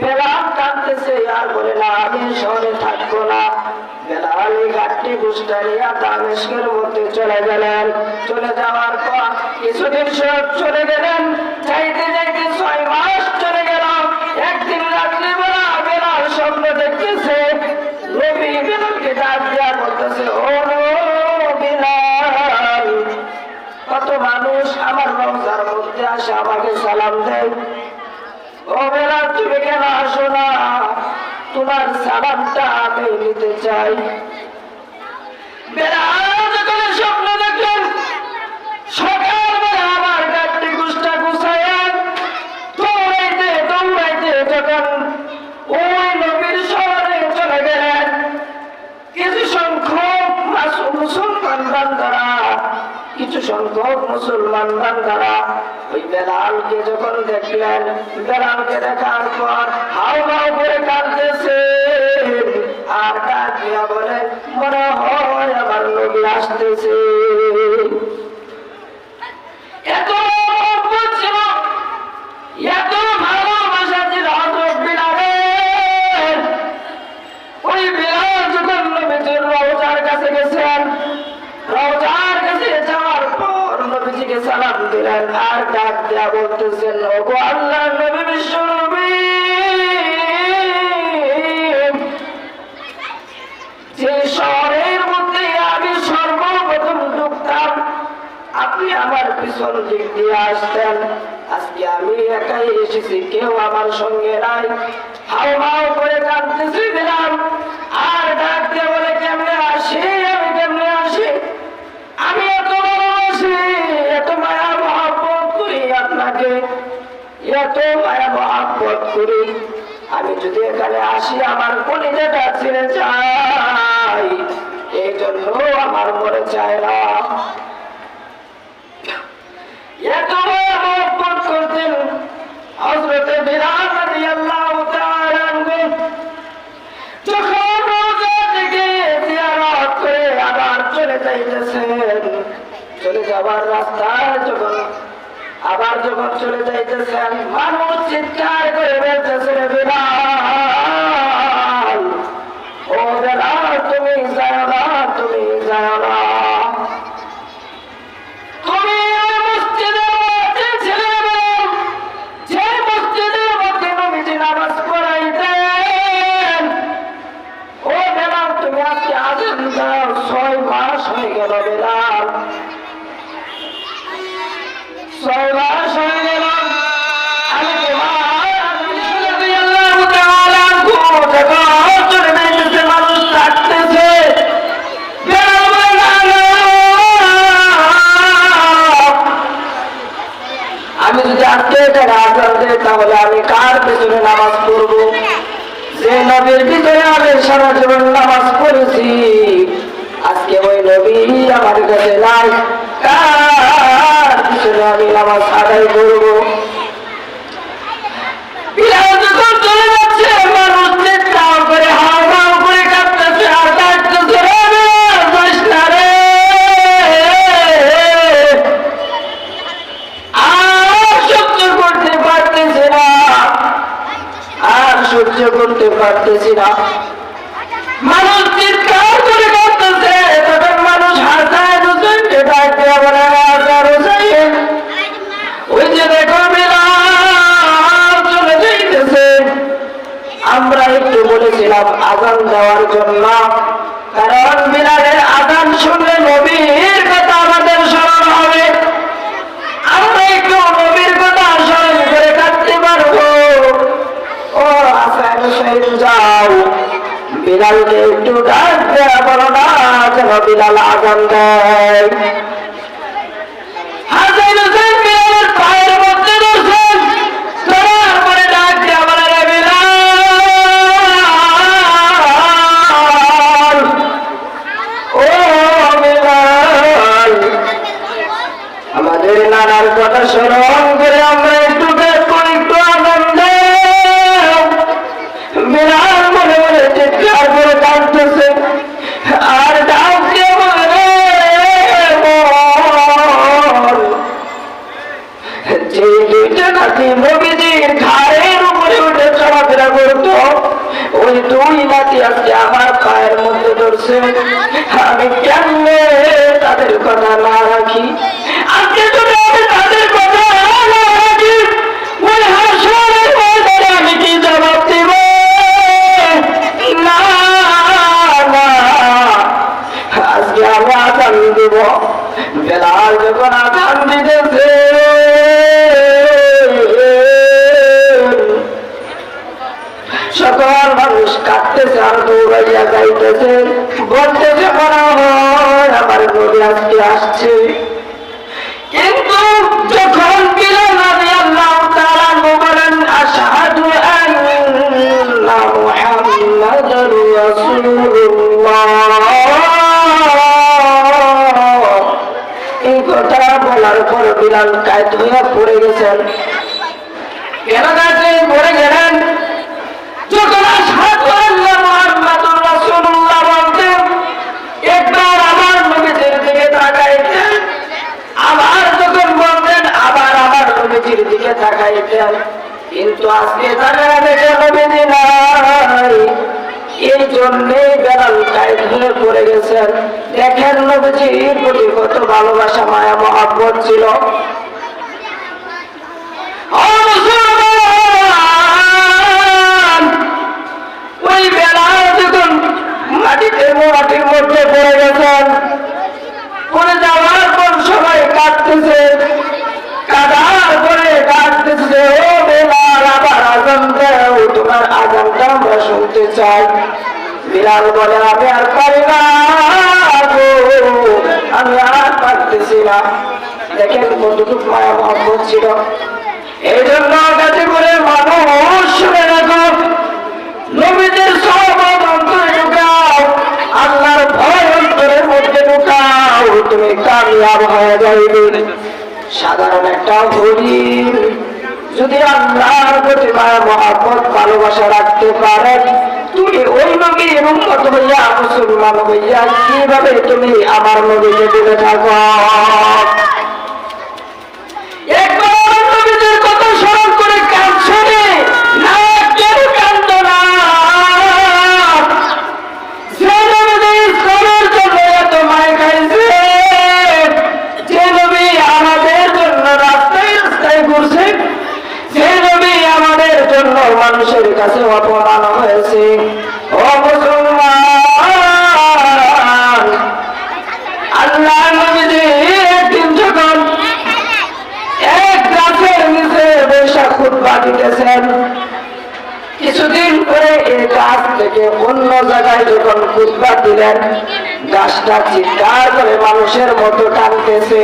বেলাল কাঁদতেছে, আর বলে না, আমি শহরে থাকব না। বেলাল চলে গেলেন। চলে যাওয়ার পর কিছুদিন সব চলে গেলেন। যাইতে যাইতে ছয় মাস চলে গেল। একদিন রাত্রিবেলা বেলাল দেখতেছে, নবী বেলালকে বলতেছে, ও বেলাল, কত মানুষ আমার রোজার মধ্যে আসে, আমাকে সালাম দেয়। ও বেলাল তুমি কেন আসো না? তোমার সালামটা আমি নিতে চাই। বেলা, যখন স্বপ্ন দেখলেন সকালবেলা মুসলমান বান্দারা ওই বেলালকে যখন দেখলেন, বেলালকে দেখার পর হাও হাও করে কাঁদতেছে। আর কাঁদিয়া দিয়া বলে, মনে হয় আমার নবী আসতেছে। পিছন দিক দিয়ে আসতেন, আজকে আমি একাই এসেছি, কেউ আমার সঙ্গে নাই। হাও হাও করে কাঁদতেছি দিলাম। আর ডাক দিয়ে বলে, কেমনে আসি? আমি কেমনে আসি? আমি এত ভালোবাসি, এত মায়া মহাব্বত করি আপনাকে, এত মায়া মহাব্বত করি। আমি যদি এখানে আসি, আমার কলিজাটা ছিঁড়ে যাই এই জন্য আমার মনে চায় না এত মায়া মহব্বত করতেন হজরতে বিলাল রাদিয়াল্লাহু তাআলা আনহু যখন রোজা থেকে জিয়ারত করে আবার চলে যাবার রাস্তায় যখন আবার যখন চলে যাইতেছেন মানুষ চিৎকার করে বেলতেছে গেল বেলাল ছয় মাস হয়ে গেল আমি তোমার "না, না, তাহলে আমি কার পেছনে নামাজ পড়ব? যে নবীর ভিতরে আমি সারা জীবন নামাজ পড়েছি। আজকে ওই নবী আমার কাছে নাই। আমি আমার আদায় করব? দেওয়ার জন্য। কারণ বিলালের আজান শুনলে নবীর কথা আমাদের স্মরণ হবে। আমরা একটু নবীর কথা স্মরণ করে কাটতে পারব। ও আসান সাহেব যাও। বিলালকে একটু ডাক দেওয়া বলো না, যেন বিলাল আজান দেয়। আজকে আমার পায়ের মধ্যে ধরছে। আমি কেমনে তাদের কথা না রাখি? আজকে তো বলার পর বিলাল কায়দ হইয়া পড়ে গেছেন। কেন পড়ে গেলেন? যখন বলতেন আবার আবার নবীজির দিকে তাকাইতেন। কিন্তু আজকে তারা দেখে নবীজি নাই এই মহাব্বত ছিল। ওই বেলা যখন মাটিতে মাটির মধ্যে পড়ে গেছেন, পড়ে যাওয়ার পর সবাই কাঁদতেছে। কাদার পরে কাঁদতেছে, ও বেলাল, আবার আজান তোমার আজানটা আমরা শুনতে চাই। বিলাল বলে আমি আর পারি না আমি আর পারতেছি না। দেখেন কতটুক মায়া মহব্বত ছিল। এই জন্য করে মানুষ শুনে রাখো, নবীদের সহবত অন্তরে ঢুকাও, আল্লাহর ভয় অন্তরের মধ্যে ঢুকাও। তুমি কামিয়াব হয়ে যাইবে। সাধারণ একটা হরিণ যদি আল্লাহর প্রতি মায়া মহাপত ভালোবাসা রাখতে পারেন ওই নবী এবং কত হইয়া মুসলমান হইয়া কীভাবে তুমি আমার নবীকে দিলে থাকো? দিতেছেন। কিছুদিন পরে এই গাছ থেকে অন্য জায়গায় যখন খুতবা দিলেন, গাছটা চিৎকার করে মানুষের মতো টানতেছে।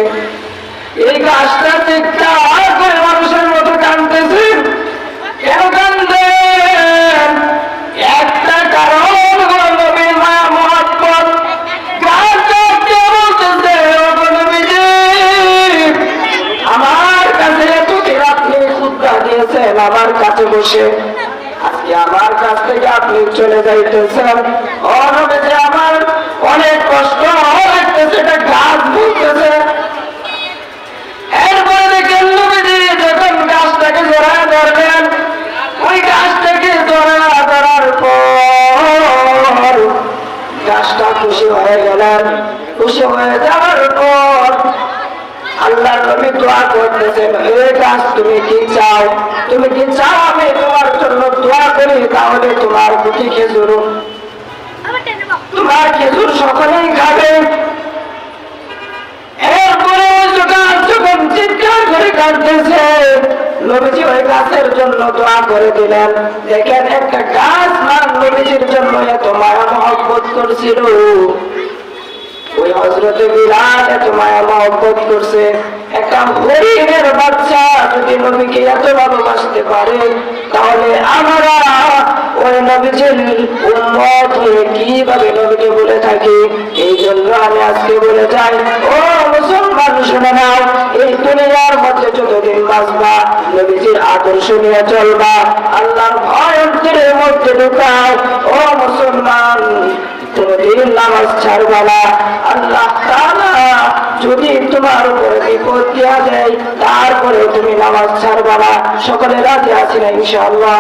এই গাছটা চিৎকার করে মানুষের মতো টানতেছে। কেন গাছটা খুশি হয়ে গেলেন। খুশি হয়ে আল্লাহ নবী দোয়া করতেছেন হে গাছ তুমি কি চাও? তুমি কি চাও আমি তোমার জন্য দোয়া করি তাহলে তোমার দুটি খেজুর তোমার খেজুর সকলেই খাবে। এরপরে ওই যখন চিৎকার করে কাঁদতেছে, নবীজি ওই গাছের জন্য দোয়া করে দিলেন। দেখেন একটা গাছ না, নবীজির জন্য এত মায়া মহব্বত করছিল। ওই হজরতে বিলাল এত মায়া মহব্বত করছে। একটা হরিণের বাচ্চা যদি নবীকে এত ভালোবাসতে পারে তাহলে আমরা ওই নবীজির উন্মত হয়ে কীভাবে নবীকে বলে থাকি? এই জন্য আমি আজকে বলে যাই, ও মুসলমান, শুনে নাও, এই দুনিয়ার মধ্যে যতদিন বাঁচবা, নবীজির আদর্শ নিয়ে চলবা, আল্লাহর ভয় অন্তরের মধ্যে ঢুকাও, ও মুসলমান কোনদিন নামাজ ছাড়বা না। আল্লাহ তাআলা যদি তোমার উপরে বিপদ দেওয়া যায় তারপরে তুমি নামাজ ছাড়বা না। সকলে রাজি আছি না, ইনশাআল্লাহ।